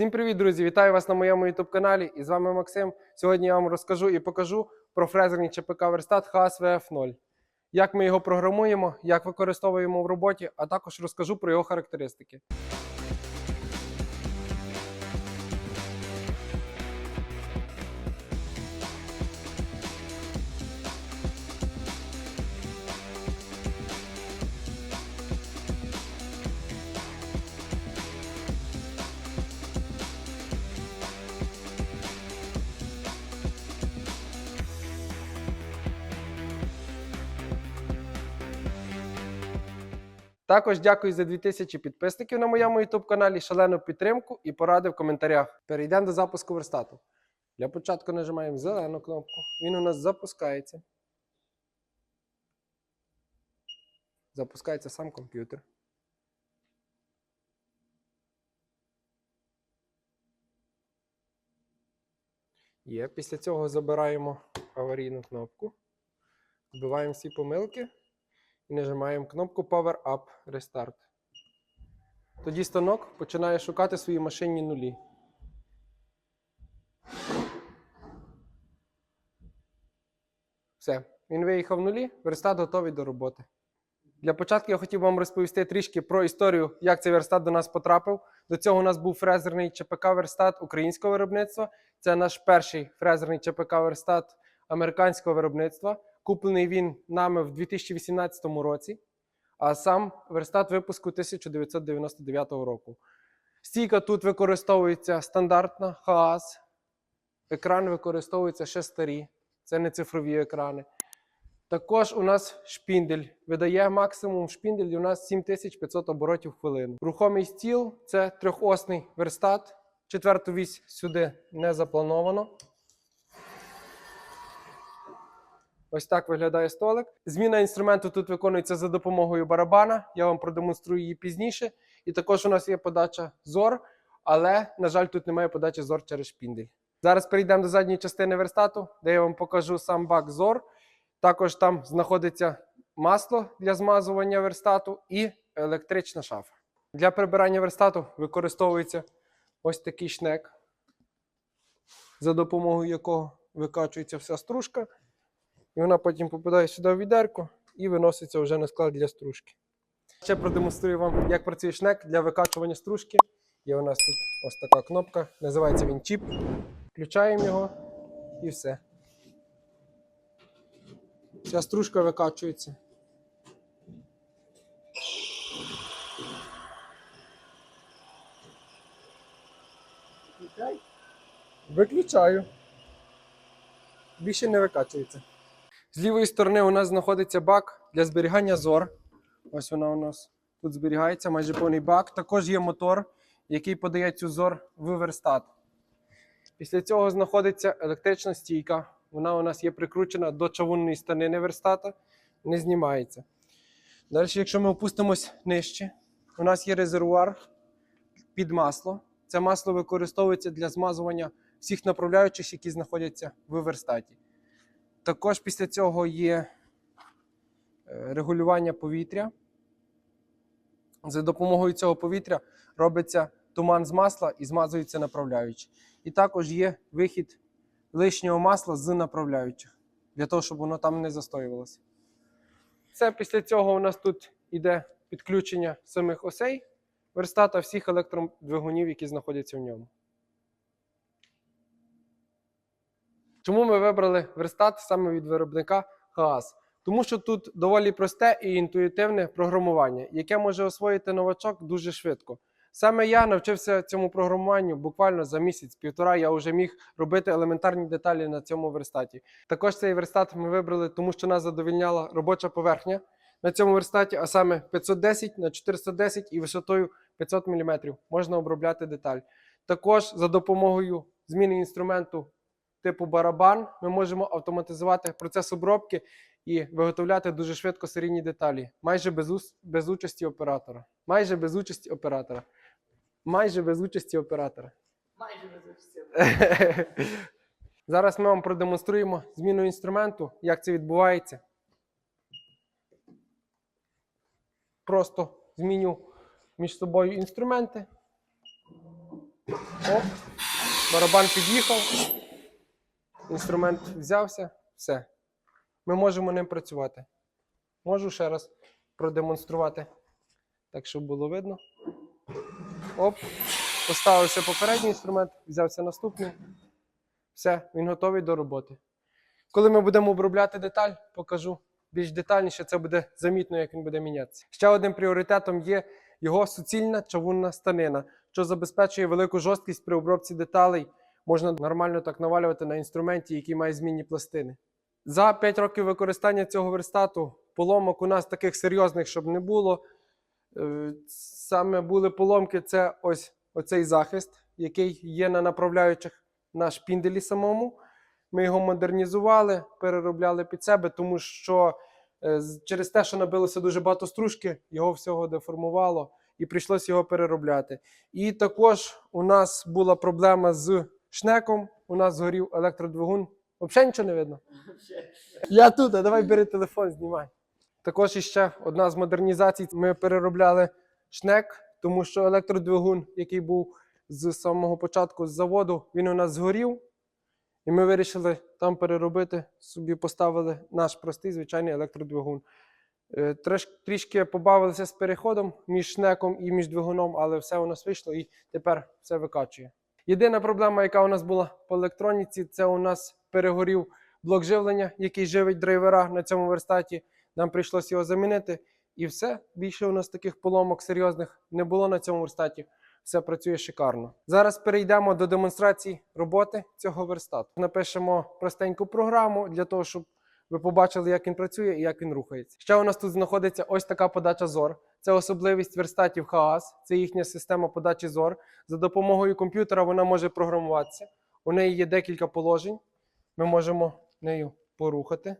Всім привіт, друзі! Вітаю вас на моєму YouTube каналі. І з вами Максим. Сьогодні я вам розкажу і покажу про фрезерний ЧПК Верстат HSVF 0 як ми його програмуємо, як використовуємо в роботі, а також розкажу про його характеристики. Також дякую за 2000 підписників на моєму YouTube каналі, шалену підтримку і поради в коментарях. Перейдемо до запуску верстату. Для початку нажимаємо зелену кнопку. Він у нас запускається. Запускається сам комп'ютер. Є. Після цього забираємо аварійну кнопку, збиваємо всі помилки і нажимаємо кнопку Power Up Restart. Тоді станок починає шукати свої машинні нулі. Все, він виїхав в нулі, верстат готовий до роботи. Для початку я хотів вам розповісти трішки про історію, як цей верстат до нас потрапив. До цього у нас був фрезерний ЧПК верстат українського виробництва. Це наш перший фрезерний ЧПК верстат американського виробництва. Куплений він нами в 2018 році, а сам верстат випуску 1999 року. Стійка тут використовується стандартна ХААС. Екран використовується ще старі, це не цифрові екрани. Також у нас шпіндель. Видає максимум шпіндель у нас 7500 оборотів в хвилину. Рухомий стіл це трьохосний верстат. Четверту вісь сюди не заплановано. Ось так виглядає столик. Зміна інструменту тут виконується за допомогою барабана. Я вам продемонструю її пізніше. І також у нас є подача зор, але, на жаль, тут немає подачі зор через шпіндель. Зараз перейдемо до задньої частини верстату, де я вам покажу сам бак зор. Також там знаходиться масло для змазування верстату і електрична шафа. Для прибирання верстату використовується ось такий шнек, за допомогою якого викачується вся стружка. І вона потім попадає сюди в відерко і виноситься вже на склад для стружки. Ще продемонструю вам, як працює шнек для викачування стружки. Є у нас тут ось така кнопка, називається він чіп. Включаємо його і все. Вся стружка викачується. Виключаю. Більше не викачується. З лівої сторони у нас знаходиться бак для зберігання зор. Ось вона у нас тут зберігається, майже повний бак. Також є мотор, який подає цю зор в верстат. Після цього знаходиться електрична стійка. Вона у нас є прикручена до чавунної станини верстата, не знімається. Далі, якщо ми опустимось нижче, у нас є резервуар під масло. Це масло використовується для змазування всіх направляючих, які знаходяться в верстаті. Також після цього є е, регулювання повітря. За допомогою цього повітря робиться туман з масла і змазуються направляючі. І також є вихід лишнього масла з направляючих, для того, щоб воно там не застоювалося. Це після цього у нас тут йде підключення самих осей верстата всіх електродвигунів, які знаходяться в ньому. Чому ми вибрали верстат саме від виробника ХААС? Тому що тут доволі просте і інтуїтивне програмування, яке може освоїти новачок дуже швидко. Саме я навчився цьому програмуванню буквально за місяць-півтора. Я вже міг робити елементарні деталі на цьому верстаті. Також цей верстат ми вибрали, тому що нас задовільняла робоча поверхня на цьому верстаті, а саме 510 на 410 і висотою 500 мм можна обробляти деталь. Також за допомогою зміни інструменту типу барабан ми можемо автоматизувати процес обробки і виготовляти дуже швидко серійні деталі, майже без, без участі оператора. Майже без участі оператора. Майже без участі оператора. Майже без участі. Зараз ми вам продемонструємо зміну інструменту, як це відбувається. Просто зміню між собою інструменти. Оп. Барабан під'їхав. Інструмент взявся. Все. Ми можемо ним працювати. Можу ще раз продемонструвати. Так, щоб було видно. Оп. Поставився попередній інструмент, взявся наступний. Все, він готовий до роботи. Коли ми будемо обробляти деталь, покажу більш детальніше, це буде замітно, як він буде мінятися. Ще одним пріоритетом є його суцільна чавунна станина, що забезпечує велику жорсткість при обробці деталей. Можна нормально так навалювати на інструменті, який має змінні пластини. За 5 років використання цього верстату поломок у нас таких серйозних, щоб не було. Е, Саме були поломки, це ось оцей захист, який є на направляючих на шпінделі самому. Ми його модернізували, переробляли під себе, тому що е, через те, що набилося дуже багато стружки, його всього деформувало і прийшлося його переробляти. І також у нас була проблема з шнеком. У нас згорів електродвигун. Взагалі нічого не видно. Я тут, а давай бери телефон, знімай. Також іще одна з модернізацій. Ми переробляли шнек, тому що електродвигун, який був з самого початку з заводу, він у нас згорів. І ми вирішили там переробити, собі поставили наш простий звичайний електродвигун. Е, трішки побавилися з переходом між шнеком і між двигуном, але все у нас вийшло і тепер все викачує. Єдина проблема, яка у нас була по електроніці, це у нас перегорів блок живлення, який живить драйвера на цьому верстаті. Нам прийшлося його замінити. І все. Більше у нас таких поломок серйозних не було на цьому верстаті. Все працює шикарно. Зараз перейдемо до демонстрації роботи цього верстату. Напишемо простеньку програму для того, щоб ви побачили, як він працює і як він рухається. Ще у нас тут знаходиться ось така подача зор. Це особливість верстатів ХААС, це їхня система подачі зор. За допомогою комп'ютера вона може програмуватися. У неї є декілька положень. Ми можемо нею порухати.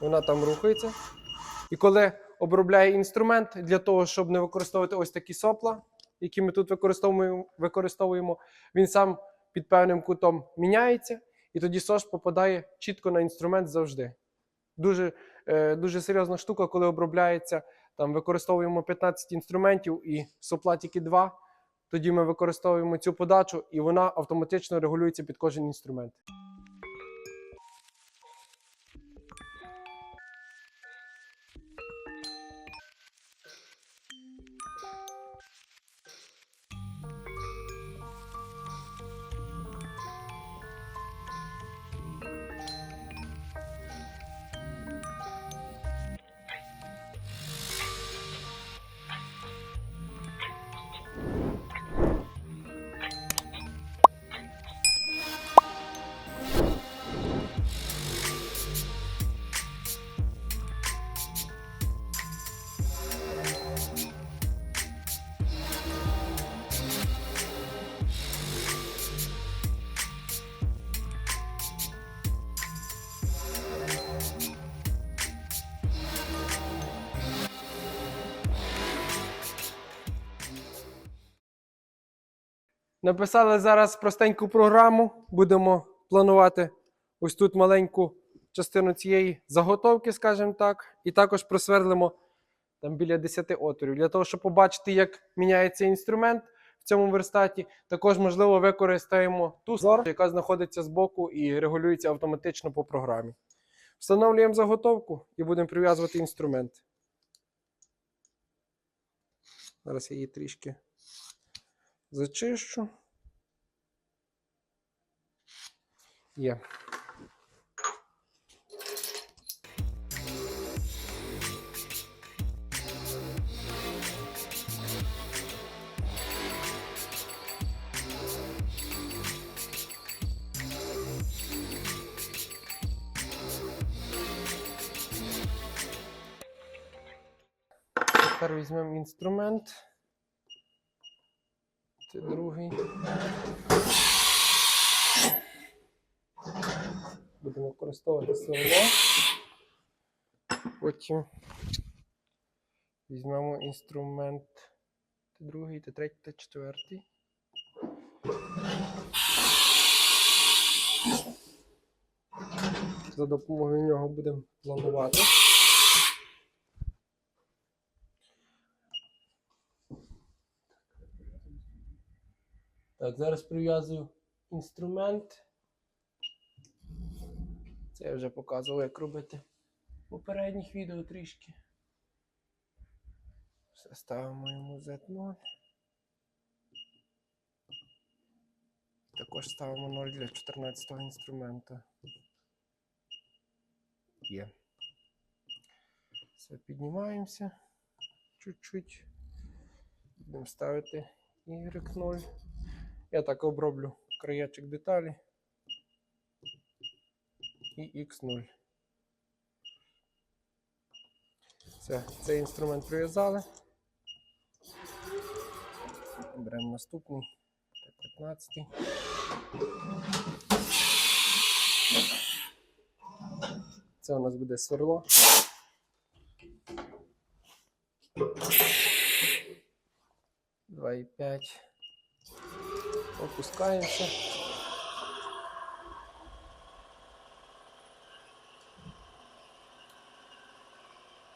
Вона там рухається. І коли обробляє інструмент для того, щоб не використовувати ось такі сопла, які ми тут використовуємо, використовуємо, він сам під певним кутом міняється, і тоді сош попадає чітко на інструмент завжди. Дуже, е, дуже серйозна штука, коли обробляється. Там використовуємо 15 інструментів і сопла тільки 2. Тоді ми використовуємо цю подачу, і вона автоматично регулюється під кожен інструмент. Написали зараз простеньку програму. Будемо планувати ось тут маленьку частину цієї заготовки, скажімо так, і також просверлимо там біля 10 отворів. Для того, щоб побачити, як міняється інструмент в цьому верстаті, також можливо використаємо ту зор, яка знаходиться збоку і регулюється автоматично по програмі. Встановлюємо заготовку і будемо прив'язувати інструмент. Зараз я її трішки зачищу. Є. Тепер візьмемо інструмент. Це другий. Будемо використовувати сверло. Потім візьмемо інструмент. Це другий, це третій, це четвертий. За допомогою нього будемо планувати. Так, зараз прив'язую інструмент. Це я вже показував, як робити в попередніх відео трішки. Все ставимо йому Z0. Також ставимо 0 для 14 го інструмента. Є. Все, піднімаємося чуть-чуть. Будемо ставити Y0. Я так оброблю краєчок деталі. І X0. Все, цей інструмент прив'язали. Беремо наступний. Т-15. Це у нас буде сверло. Два і п'ять. Опускаємося.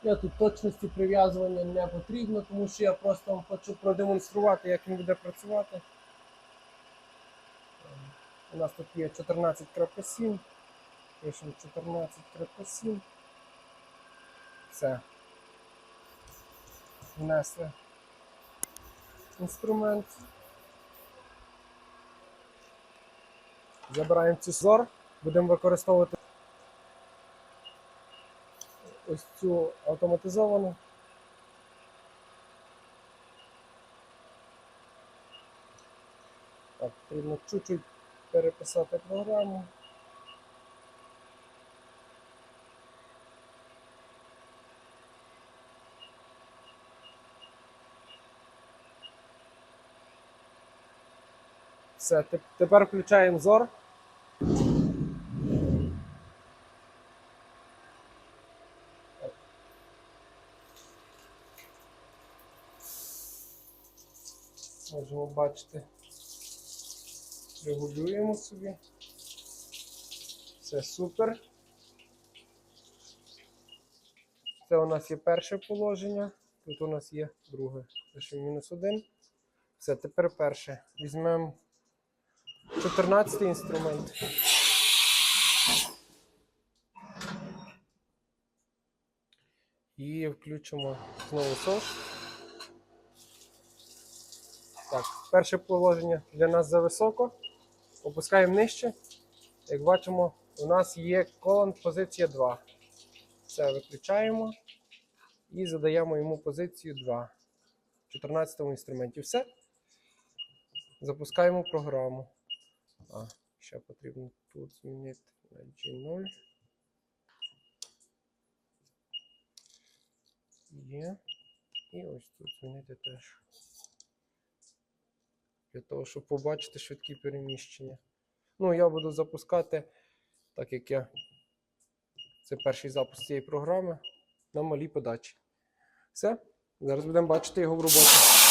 Я тут точності прив'язування не потрібно, тому що я просто вам хочу продемонструвати, як він буде працювати. У нас тут є 14.7. Пишемо 14.7. Все. Внесли інструмент. Забираємо цю будемо використовувати ось цю автоматизовану. Так, потрібно чуть-чуть переписати програму. Все, тепер включаємо зор. Можемо бачити. Регулюємо собі. Все супер. Це у нас є перше положення. Тут у нас є друге. Пишемо мінус один. Все, тепер перше. Візьмемо 14 інструмент. І включимо знову сос. Так, перше положення для нас зависоко. Опускаємо нижче. Як бачимо, у нас є колон позиція 2. Все, виключаємо і задаємо йому позицію 2 в 14 інструменті. Все. Запускаємо програму. А, ще потрібно тут змінити на G0. Є. І ось тут змінити теж. Для того, щоб побачити швидкі переміщення. Ну, я буду запускати, так як я. Це перший запуск цієї програми на малій подачі. Все. Зараз будемо бачити його в роботі.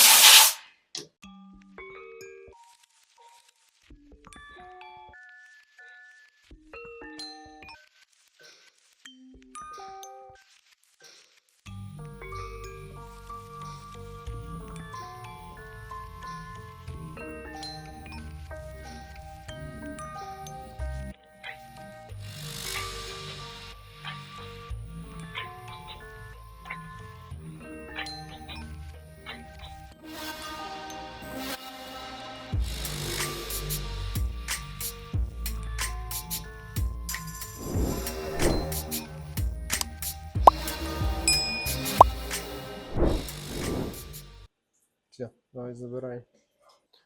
Все, давай забираємо.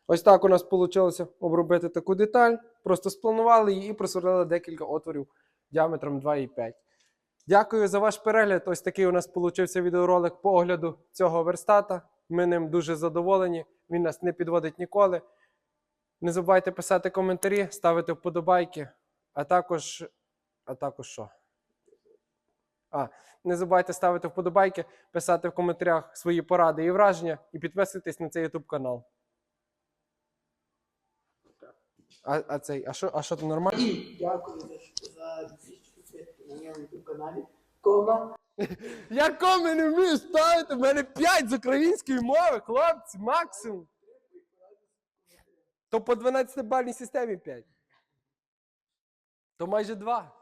Ось так у нас вийшло обробити таку деталь. Просто спланували її і просверлили декілька отворів діаметром 2,5. Дякую за ваш перегляд. Ось такий у нас вийшов відеоролик по огляду цього верстата. Ми ним дуже задоволені. Він нас не підводить ніколи. Не забувайте писати коментарі, ставити вподобайки, а також. А також що? А, не забувайте ставити вподобайки, писати в коментарях свої поради і враження і підписуйтесь на цей YouTube канал. А, а цей, а що, а що ти нормально? Дякую за, 200 на моєму YouTube каналі. Кома. Я коми не вмію ставити, в мене 5 з української мови, хлопці, максимум. То по 12-бальній системі 5. То майже 2.